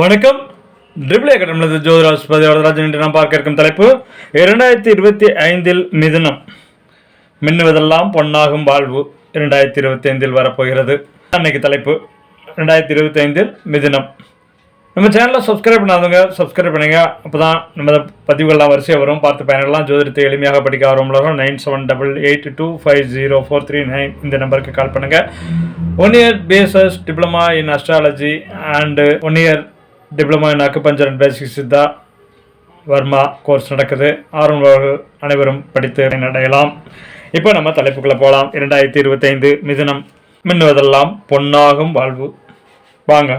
வணக்கம். ட்ரிபிள் அகாடமியில் ஜோதிராஜ் பதிவரதராஜன் என்று நாம் பார்க்க இருக்கும் தலைப்பு. இரண்டாயிரத்தி இருபத்தி ஐந்தில் மிதுனம். மின்னுவதெல்லாம் பொன்னாகும் வாழ்வு. இரண்டாயிரத்தி இருபத்தி ஐந்தில் வரப்போகிறது. அன்னைக்கு தலைப்பு. ரெண்டாயிரத்தி இருபத்தி ஐந்தில் மிதுனம். நம்ம சேனலை சப்ஸ்கிரைப் பண்ணாதவங்க சப்ஸ்கிரைப் பண்ணுங்க. அப்போ தான் நம்ம பதிவுகள்லாம் வரிசையாக வரும். பார்த்து பயனெல்லாம் ஜோதிடத்தை எளிமையாக படிக்க ஆரம்பம் nine seven double eight two five zero four three nine இந்த நம்பருக்கு கால் பண்ணுங்கள் one year basis diploma in astrology and one year diploma in acupuncture and basic Siddha Varma course நடக்குது. ஆர்வலர்கள் அனைவரும் படித்து அடையலாம். இப்போ நம்ம தலைப்புக்குள்ளே போகலாம் இரண்டாயிரத்தி இருபத்தைந்து மிதனம் மின்னுவதெல்லாம் பொன்னாகும் வாழ்வு. வாங்க.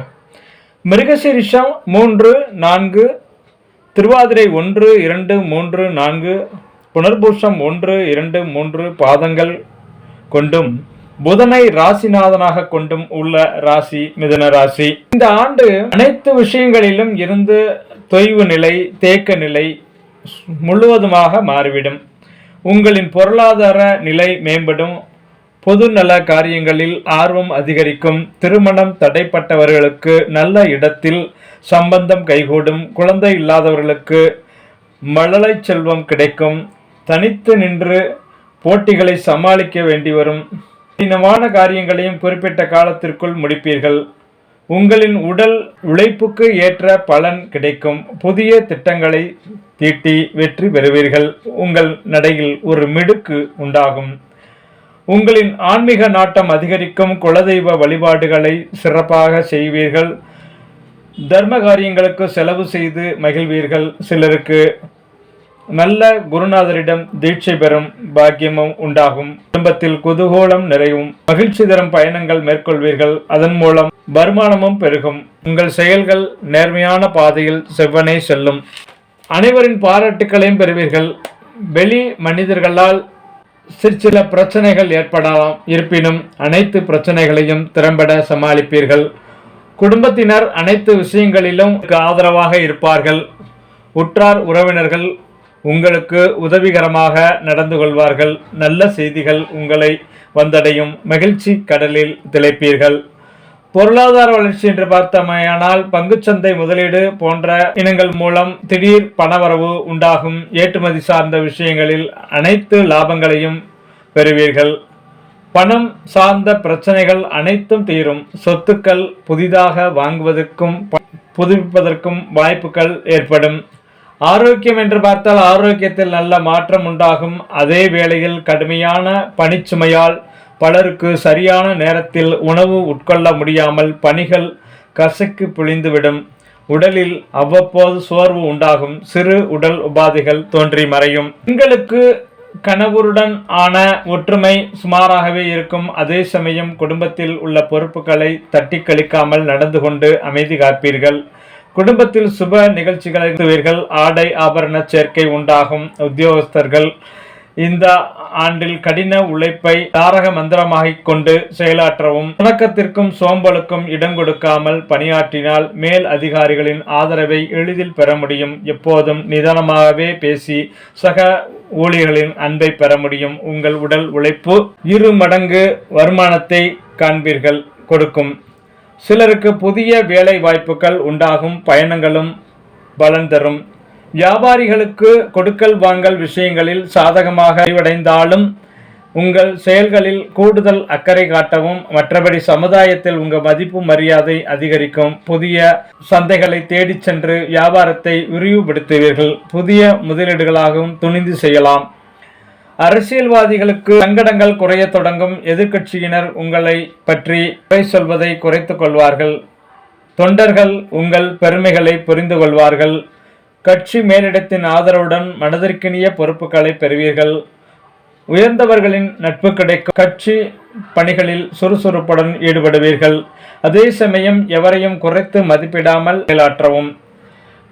மிருகசீரிஷம் மூன்று நான்கு திருவாதிரை ஒன்று இரண்டு மூன்று நான்கு புனர்பூஷம் ஒன்று இரண்டு மூன்று பாதங்கள் கொண்டும் புதனை ராசிநாதனாக கொண்டும் உள்ள ராசி மிதுன ராசி. இந்த ஆண்டு அனைத்து விஷயங்களிலும் இருந்து தொய்வு நிலை தேக்க நிலை முழுவதுமாக மாறிவிடும். உங்களின் பொருளாதார நிலை மேம்படும். பொது நல காரியங்களில் ஆர்வம் அதிகரிக்கும். திருமணம் தடைப்பட்டவர்களுக்கு நல்ல இடத்தில் சம்பந்தம் கைகூடும். குழந்தை இல்லாதவர்களுக்கு மழலை செல்வம் கிடைக்கும். தனித்து நின்று போட்டிகளை சமாளிக்க வேண்டி வரும். கடினமான காரியங்களையும் குறிப்பிட்ட காலத்திற்குள் முடிப்பீர்கள். உங்களின் உடல் உழைப்புக்கு ஏற்ற பலன் கிடைக்கும். புதிய திட்டங்களை தீட்டி வெற்றி பெறுவீர்கள். உங்கள் நடையில் ஒரு மிடுக்கு உண்டாகும். உங்களின் ஆன்மீக நாட்டம் அதிகரிக்கும். குலதெய்வ வழிபாடுகளை சிறப்பாக செய்வீர்கள். தர்ம காரியங்களுக்கு செலவு செய்து மகிழ்வீர்கள். சிலருக்கு நல்ல குருநாதரிடம் தீட்சை பெறும் பாக்கியமும் உண்டாகும். குடும்பத்தில் குதூகோலம் நிறையும். மகிழ்ச்சி தரும் பயணங்கள் மேற்கொள்வீர்கள். அதன் மூலம் வருமானமும் பெருகும். உங்கள் செயல்கள் நேர்மையான பாதையில் செவ்வனே செல்லும். அனைவரின் பாராட்டுக்களையும் பெறுவீர்கள். வெளி மனிதர்களால் சிற்சில பிரச்சனைகள் ஏற்படலாம். இருப்பினும் அனைத்து பிரச்சனைகளையும் திறம்பட சமாளிப்பீர்கள். குடும்பத்தினர் அனைத்து விஷயங்களிலும் ஆதரவாக இருப்பார்கள். உற்றார் உறவினர்கள் உங்களுக்கு உதவிகரமாக நடந்து கொள்வார்கள். நல்ல செய்திகள் உங்களை வந்தடையும். மகிழ்ச்சி கடலில் திளைப்பீர்கள். பொருளாதார வளர்ச்சி என்று பார்த்தமையானால் பங்குச்சந்தை முதலீடு போன்ற இனங்கள் மூலம் திடீர் பணவரவு உண்டாகும். ஏற்றுமதி சார்ந்த விஷயங்களில் அனைத்து லாபங்களையும் பெறுவீர்கள். பணம் சார்ந்த பிரச்சனைகள் அனைத்தும் தீரும். சொத்துக்கள் புதிதாக வாங்குவதற்கும் ப- புதுப்பிப்பதற்கும் வாய்ப்புகள் ஏற்படும். ஆரோக்கியம் என்று பார்த்தால் ஆரோக்கியத்தில் நல்ல மாற்றம் உண்டாகும். அதே வேளையில் கடுமையான பணிச்சுமையால் பலருக்கு சரியான நேரத்தில் உணவு உட்கொள்ள முடியாமல் பணிகள் கசக்கி பிழிந்துவிடும். உடலில் அவ்வப்போது சோர்வு உண்டாகும். சிறு உடல் உபாதைகள் தோன்றி மறையும். பெண்களுக்கு கணவருடன் ஆன ஒற்றுமை சுமாராகவே இருக்கும். அதே சமயம் குடும்பத்தில் உள்ள பொறுப்புகளை தட்டி கழிக்காமல் நடந்து கொண்டு அமைதி காப்பீர்கள். குடும்பத்தில் சுப நிகழ்ச்சிகளை நடத்துவீர்கள் ஆடை ஆபரண சேர்க்கை உண்டாகும். உத்தியோகஸ்தர்கள் இந்த ஆண்டில் கடின உழைப்பை தாரக மந்திரமாகிக் கொண்டு செயலாற்றவும் தொடக்கத்திற்கும் சோம்பலுக்கும் இடம் கொடுக்காமல் பணியாற்றினால் மேல் அதிகாரிகளின் ஆதரவை எளிதில் பெற முடியும். எப்போதும் நிதானமாகவே பேசி சக ஊழியர்களின் அன்பை பெற முடியும். உங்கள் உடல் உழைப்பு இரு மடங்கு வருமானத்தை காண்பீர்கள். கொடுக்கும். சிலருக்கு புதிய வேலை வாய்ப்புகள் உண்டாகும் பயணங்களும் பலன் தரும். வியாபாரிகளுக்கு கொடுக்கல் வாங்கல் விஷயங்களில் சாதகமாக அறிவடைந்தாலும் உங்கள் செயல்களில் கூடுதல் அக்கறை காட்டவும் மற்றபடி சமுதாயத்தில் உங்கள் மதிப்பு மரியாதை அதிகரிக்கும். புதிய சந்தைகளை தேடிச் சென்று வியாபாரத்தை விரிவுபடுத்துவீர்கள். புதிய முதலீடுகளாகவும் துணிந்து செய்யலாம். அரசியல்வாதிகளுக்கு சங்கடங்கள் குறையத் தொடங்கும் எதிர்க்கட்சியினர் உங்களை பற்றி குறை சொல்வதை குறைத்துக் கொள்வார்கள். தொண்டர்கள் உங்கள் பெருமைகளை புரிந்து கொள்வார்கள். கட்சி மேலிடத்தின் ஆதரவுடன் மனதிற்கினிய பொறுப்புகளை பெறுவீர்கள். உயர்ந்தவர்களின் நட்பு கிடைக்கும். கட்சி பணிகளில் சுறுசுறுப்புடன் ஈடுபடுவீர்கள். அதே சமயம் எவரையும் குறைத்து மதிப்பிடாமல் செயலாற்றவும்.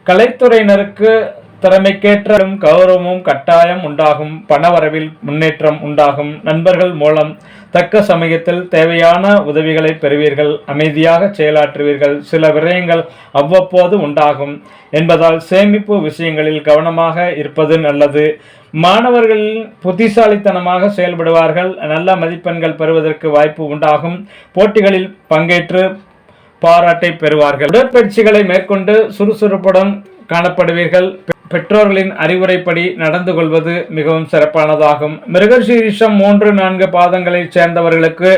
கலைத்துறையினருக்கு திறமைக்கேற்றும் கௌரவமும் கட்டாயம் உண்டாகும். பணவரவில் முன்னேற்றம் உண்டாகும். நண்பர்கள் மூலம் தக்க சமயத்தில் தேவையான உதவிகளை பெறுவீர்கள். அமைதியாக செயலாற்றுவீர்கள். சில விரயங்கள் அவ்வப்போது உண்டாகும். என்பதால் சேமிப்பு விஷயங்களில் கவனமாக இருப்பது நல்லது. மாணவர்கள் புத்திசாலித்தனமாக செயல்படுவார்கள். நல்ல மதிப்பெண்கள் பெறுவதற்கு வாய்ப்பு உண்டாகும். போட்டிகளில் பங்கேற்று பாராட்டை பெறுவார்கள். உடற்பயிற்சிகளை மேற்கொண்டு சுறுசுறுப்புடன் காணப்படுவீர்கள். பெற்றோர்களின் அறிவுரைப்படி நடந்து கொள்வது மிகவும் சிறப்பானதாகும். மிருகசீரிஷம் மூன்று நான்கு பாதங்களைச் சேர்ந்தவர்களுக்கு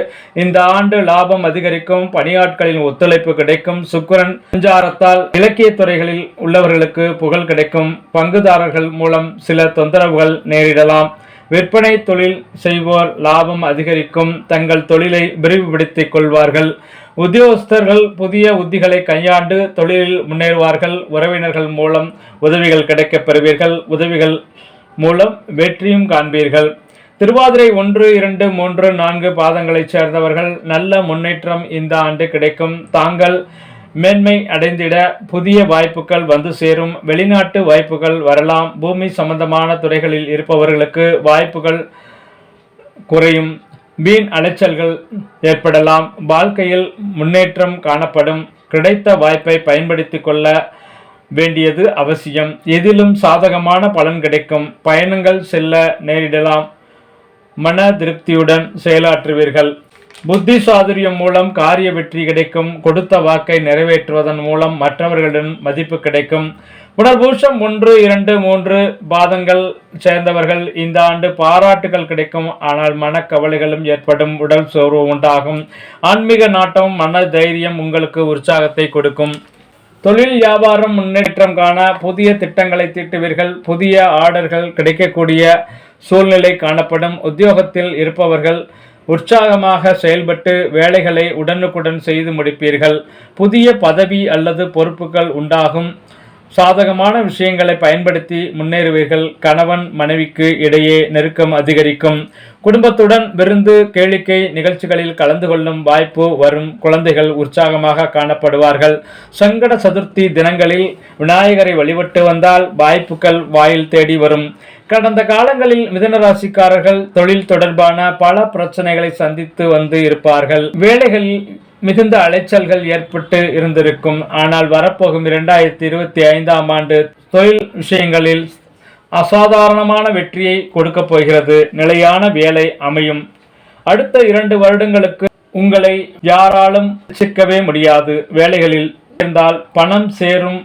இந்த ஆண்டு லாபம் அதிகரிக்கும் பணியாட்களின் ஒத்துழைப்பு கிடைக்கும் சுக்கிரன் சஞ்சாரத்தால் இலக்கிய துறைகளில் உள்ளவர்களுக்கு புகழ் கிடைக்கும். பங்குதாரர்கள் மூலம் சில தொந்தரவுகள் நேரிடலாம். விற்பனை தொழில் செய்வோர் லாபம் அதிகரிக்கும் தங்கள் தொழிலை விரிவுபடுத்திக் கொள்வார்கள். உத்தியோகஸ்தர்கள் புதிய உத்திகளை கையாண்டு தொழிலில் முன்னேறுவார்கள். உறவினர்கள் மூலம் உதவிகள் கிடைக்கப் பெறுவீர்கள். உதவிகள் மூலம் வெற்றியும் காண்பீர்கள். திருவாதிரை ஒன்று இரண்டு மூன்று நான்கு பாதங்களைச் சேர்ந்தவர்கள் நல்ல முன்னேற்றம் இந்த ஆண்டு கிடைக்கும். தாங்கள் மேன்மை அடைந்திட புதிய வாய்ப்புகள் வந்து சேரும். வெளிநாட்டு வாய்ப்புகள் வரலாம். பூமி சம்பந்தமான துறைகளில் இருப்பவர்களுக்கு வாய்ப்புகள் குறையும். வீண் அலைச்சல்கள் ஏற்படலாம். வாழ்க்கையில் முன்னேற்றம் காணப்படும். கிடைத்த வாய்ப்பை பயன்படுத்திக் கொள்ள வேண்டியது அவசியம். எதிலும் சாதகமான பலன் கிடைக்கும். பயணங்கள் செல்ல நேரிடலாம். மன திருப்தியுடன் செயலாற்றுவீர்கள். புத்தி சாதுரியம் மூலம் காரிய வெற்றி கிடைக்கும் கொடுத்த வாக்கை நிறைவேற்றுவதன் மூலம் மற்றவர்களிடம் மதிப்பு கிடைக்கும். புனர்பூஷம் ஒன்று இரண்டு மூன்று பாதங்கள் சேர்ந்தவர்கள் இந்த ஆண்டு பாராட்டுகள் கிடைக்கும். ஆனால் மனக்கவலைகளும் ஏற்படும் உடல் சோர்வு உண்டாகும். ஆன்மீக நாட்டம் மன தைரியம் உங்களுக்கு உற்சாகத்தை கொடுக்கும். தொழில் வியாபாரம் முன்னேற்றம் காண புதிய திட்டங்களை தீட்டுவீர்கள். புதிய ஆர்டர்கள் கிடைக்கக்கூடிய சூழ்நிலை காணப்படும். உத்தியோகத்தில் இருப்பவர்கள் உற்சாகமாக செயல்பட்டு வேலைகளை உடனுக்குடன் செய்து முடிப்பீர்கள். புதிய பதவி அல்லது பொறுப்புகள் உண்டாகும். சாதகமான விஷயங்களை பயன்படுத்தி முன்னேறுவீர்கள். கணவன் மனைவிக்கு இடையே நெருக்கம் அதிகரிக்கும். குடும்பத்துடன் விருந்து கேளிக்கை நிகழ்ச்சிகளில் கலந்து கொள்ளும் வாய்ப்பு வரும். குழந்தைகள் உற்சாகமாக காணப்படுவார்கள். சங்கட சதுர்த்தி தினங்களில் விநாயகரை வழிபட்டு வந்தால் வாய்ப்புகள் வாயில் தேடி வரும். கடந்த காலங்களில் மிதன ராசிக்காரர்கள் தொழில் தொடர்பான பல பிரச்சனைகளை சந்தித்து வந்து இருப்பார்கள். வேலைகளில் மிகுந்த அலைச்சல்கள் ஏற்பட்டு இருந்திருக்கும். ஆனால் வரப்போகும் இரண்டாயிரத்தி இருபத்தி ஐந்தாம் ஆண்டு தொழில் விஷயங்களில் அசாதாரணமான வெற்றியை கொடுக்கப் போகிறது. நிலையான வேலை அமையும். அடுத்த இரண்டு வருடங்களுக்கு உங்களை யாராலும் சிக்கவே முடியாது. வேலைகளில் சேர்ந்தால் பணம் சேரும்.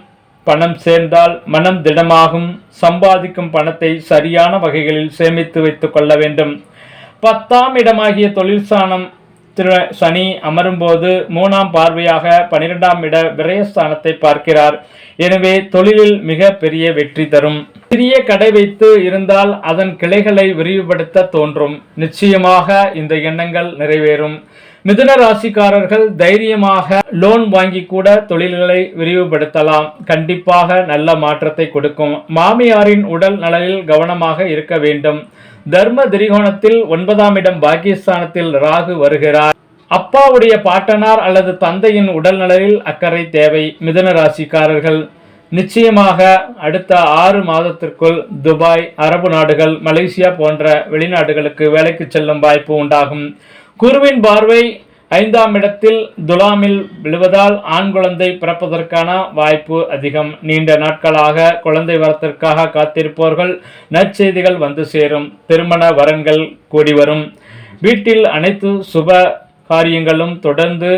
பணம் சேர்ந்தால் மனம் திடமாகும். சம்பாதிக்கும் பணத்தை சரியான வகைகளில் சேமித்து வைத்துக் கொள்ள வேண்டும். பத்தாம் இடமாகிய தொழிற்சானம் திரு சனி அமரும்போது மூணாம் பார்வையாக பனிரெண்டாம் இட விரயஸ்தானத்தை பார்க்கிறார். எனவே தொழிலில் மிக பெரிய வெற்றி தரும். சிறிய கடை வைத்து இருந்தால் அதன் கிளைகளை விரிவுபடுத்த தோன்றும். நிச்சயமாக இந்த எண்ணங்கள் நிறைவேறும். மிதுன ராசிக்காரர்கள் தைரியமாக லோன் வாங்கி கூட தொழில்களை விரிவுபடுத்தலாம். கண்டிப்பாக நல்ல மாற்றத்தை கொடுக்கும். மாமியாரின் உடல் நலனில் கவனமாக இருக்க வேண்டும். தர்ம திரிகோணத்தில் ஒன்பதாம் இடம் பாகிஸ்தானத்தில் ராகு வருகிறார். அப்பாவுடைய பாட்டனார் அல்லது தந்தையின் உடல் நலனில் அக்கறை தேவை மிதுன ராசிக்காரர்கள். நிச்சயமாக அடுத்த ஆறு மாதத்திற்குள் துபாய் அரபு நாடுகள் மலேசியா போன்ற வெளிநாடுகளுக்கு வேலைக்கு செல்லும் வாய்ப்பு உண்டாகும். குருவின் பார்வை ஐந்தாம் இடத்தில் துலாமில் விழுவதால் ஆண் குழந்தை பிறப்பதற்கான வாய்ப்பு அதிகம். நீண்ட நாட்களாக குழந்தை வரத்திற்காக காத்திருப்பவர்கள் நற்செய்திகள் வந்து சேரும். திருமண வரன்கள் கூடி வரும். வீட்டில் அனைத்து சுப காரியங்களும் தொடர்ந்து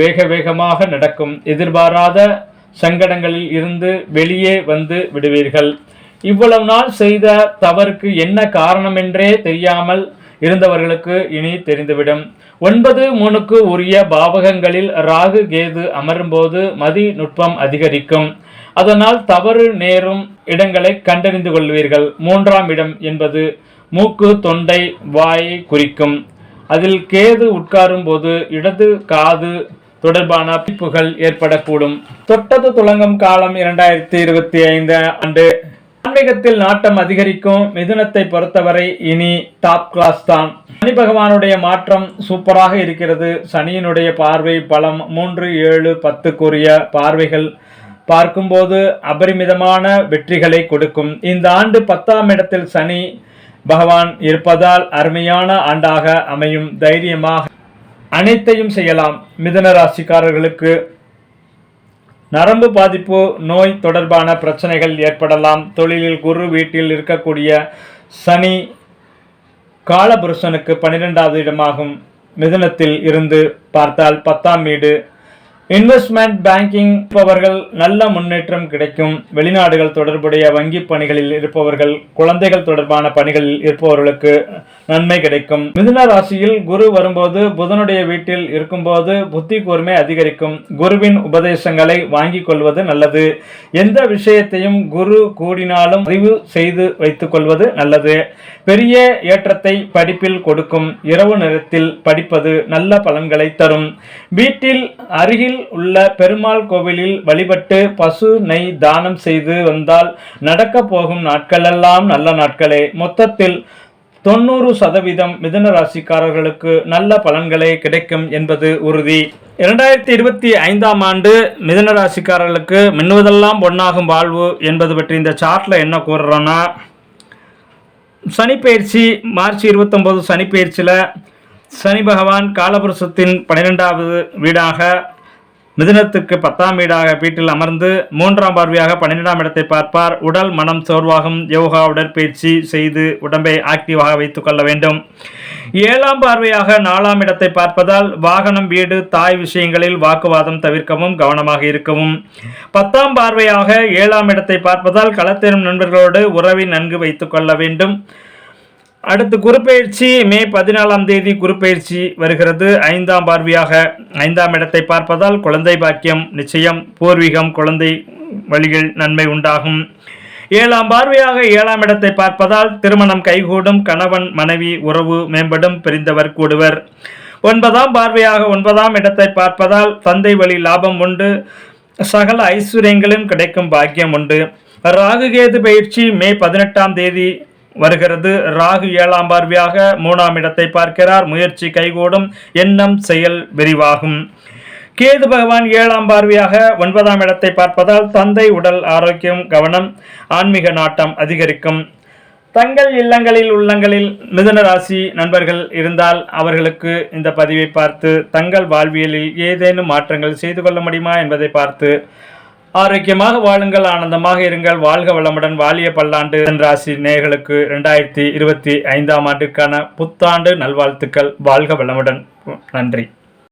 வேக வேகமாக நடக்கும். எதிர்பாராத சங்கடங்களில் இருந்து வெளியே வந்து விடுவீர்கள். இவ்வளவு நாள் செய்த தவறுக்கு என்ன காரணமென்றே தெரியாமல் இருந்தவர்களுக்கு இனி தெரிந்துவிடும். ஒன்பது மூணுக்கு உரிய பாவகங்களில் ராகு கேது அமரும்போது மதி நுட்பம் அதிகரிக்கும். அதனால் தவறு நேரும் இடங்களை கண்டறிந்து கொள்வீர்கள். மூன்றாம் இடம் என்பது மூக்கு தொண்டை வாயை குறிக்கும். அதில் கேது உட்காரும் போது இடது காது தொடர்பான பிப்புகள் ஏற்படக்கூடும். தொட்டது துளங்கும் காலம் இரண்டாயிரத்தி இருபத்தி ஐந்து ஆண்டு ஆன்மீகத்தில் நாட்டம் அதிகரிக்கும் மிதுனத்தை பொறுத்தவரை இனி டாப் கிளாஸ் தான். சனி பகவானுடைய மாற்றம் சூப்பராக இருக்கிறது. சனியினுடைய பார்வை பலம் மூன்று ஏழு பத்துக்குரிய பார்வைகள் பார்க்கும்போது அபரிமிதமான வெற்றிகளை கொடுக்கும். இந்த ஆண்டு பத்தாம் இடத்தில் சனி பகவான் இருப்பதால் அருமையான ஆண்டாக அமையும். தைரியமாக அனைத்தையும் செய்யலாம். மிதன ராசிக்காரர்களுக்கு நரம்பு பாதிப்பு நோய் தொடர்பான பிரச்சனைகள் ஏற்படலாம். தொழிலில் குரு வீட்டில் இருக்கக்கூடிய சனி காலபுருஷனுக்கு பன்னிரெண்டாவது இடமாகும் மிதுனத்தில் இருந்து பார்த்தால் பத்தாம் வீடு இன்வெஸ்ட்மெண்ட் பேங்கிங் இருப்பவர்கள் நல்ல முன்னேற்றம் கிடைக்கும். வெளிநாடுகள் தொடர்புடைய வங்கி பணிகளில் இருப்பவர்கள் குழந்தைகள் தொடர்பான பணிகளில் இருப்பவர்களுக்கு நன்மை கிடைக்கும். மிதுன ராசியில் குரு வரும்போது புதனுடைய வீட்டில் இருக்கும்போது புத்தி கூர்மை அதிகரிக்கும். குருவின் உபதேசங்களை வாங்கிக் கொள்வது நல்லது. எந்த விஷயத்தையும் குரு கூடினாலும் அறிவு செய்து வைத்துக் கொள்வது நல்லது. பெரிய ஏற்றத்தை படிப்பில் கொடுக்கும். இரவு நேரத்தில் படிப்பது நல்ல பலன்களை தரும். வீட்டில் அருகில் உள்ள பெருமாள் கோவிலில் வழிபட்டு பசு நெய் தானம் செய்து வந்தால் நடக்க போகும் நாட்களெல்லாம் நல்ல நாட்களே. மொத்தத்தில் தொண்ணூறு சதவீதம் மிதன ராசிக்காரர்களுக்கு நல்ல பலன்களே கிடைக்கும் என்பது உறுதி. இரண்டாயிரத்தி இருபத்தி ஐந்தாம் ஆண்டு மிதன ராசிக்காரர்களுக்கு மின்னுவதெல்லாம் பொன்னாகும் வாழ்வு என்பது பற்றி இந்த சார்ட்டில் என்ன கூறுறோன்னா சனிப்பெயர்ச்சி மார்ச் இருபத்தொம்போது சனிப்பெயர்ச்சியில் சனி பகவான் காலபுருஷத்தின் பன்னிரெண்டாவது வீடாக மிதுனத்துக்கு பத்தாம் வீடாக வீட்டில் அமர்ந்து மூன்றாம் பார்வையாக பன்னிரெண்டாம் இடத்தை பார்ப்பார். உடல் மனம் சோர்வாகும். யோகா உடற்பயிற்சி செய்து உடம்பை ஆக்டிவாக வைத்துக் கொள்ள வேண்டும். ஏழாம் பார்வையாக நாலாம் இடத்தை பார்ப்பதால் வாகனம் வீடு தாய் விஷயங்களில் வாக்குவாதம் தவிர்க்கவும் கவனமாக இருக்கவும். பத்தாம் பார்வையாக ஏழாம் இடத்தை பார்ப்பதால் களத்தேறும் நண்பர்களோடு உறவை நன்கு வைத்துக் கொள்ள வேண்டும். அடுத்து குருப்பெயர்ச்சி மே பதினாலாம் தேதி குருப்பெயர்ச்சி வருகிறது. ஐந்தாம் பார்வையாக ஐந்தாம் இடத்தை பார்ப்பதால் குழந்தை பாக்கியம் நிச்சயம் பூர்வீகம் குழந்தை வழிகள் நன்மை உண்டாகும். ஏழாம் பார்வையாக ஏழாம் இடத்தை பார்ப்பதால் திருமணம் கைகூடும் கணவன் மனைவி உறவு மேம்படும் பிரிந்தவர் கூடுவர். ஒன்பதாம் பார்வையாக ஒன்பதாம் இடத்தை பார்ப்பதால் தந்தை வழி லாபம் உண்டு. சகல ஐஸ்வர்யங்களும் கிடைக்கும் பாக்கியம் உண்டு. ராகுகேது பயிற்சி மே பதினெட்டாம் தேதி வருகிறது. ராகு ஏழாம் பார்வையாக மூணாம் இடத்தை பார்க்கிறார். முயற்சி கைகூடும். எண்ணம் செயல் விரிவாகும். கேது பகவான் ஏழாம் பார்வையாக ஒன்பதாம் இடத்தை பார்ப்பதால் தந்தை உடல் ஆரோக்கியம் கவனம் ஆன்மீக நாட்டம் அதிகரிக்கும். தங்கள் இல்லங்களில் உள்ளங்களில் மிதுன ராசி நண்பர்கள் இருந்தால் அவர்களுக்கு இந்த பதிவை பார்த்து தங்கள் வாழ்வியலில் ஏதேனும் மாற்றங்கள் செய்து கொள்ள முடியுமா என்பதை பார்த்து ஆரோக்கியமாக வாழுங்கள் ஆனந்தமாக இருங்கள். வாழ்க வளமுடன் வாலிய பல்லாண்டு. ராசி நேயர்களுக்கு இரண்டாயிரத்தி இருபத்தி ஐந்தாம் ஆண்டுக்கான புத்தாண்டு நல்வாழ்த்துக்கள். வாழ்க வளமுடன். நன்றி.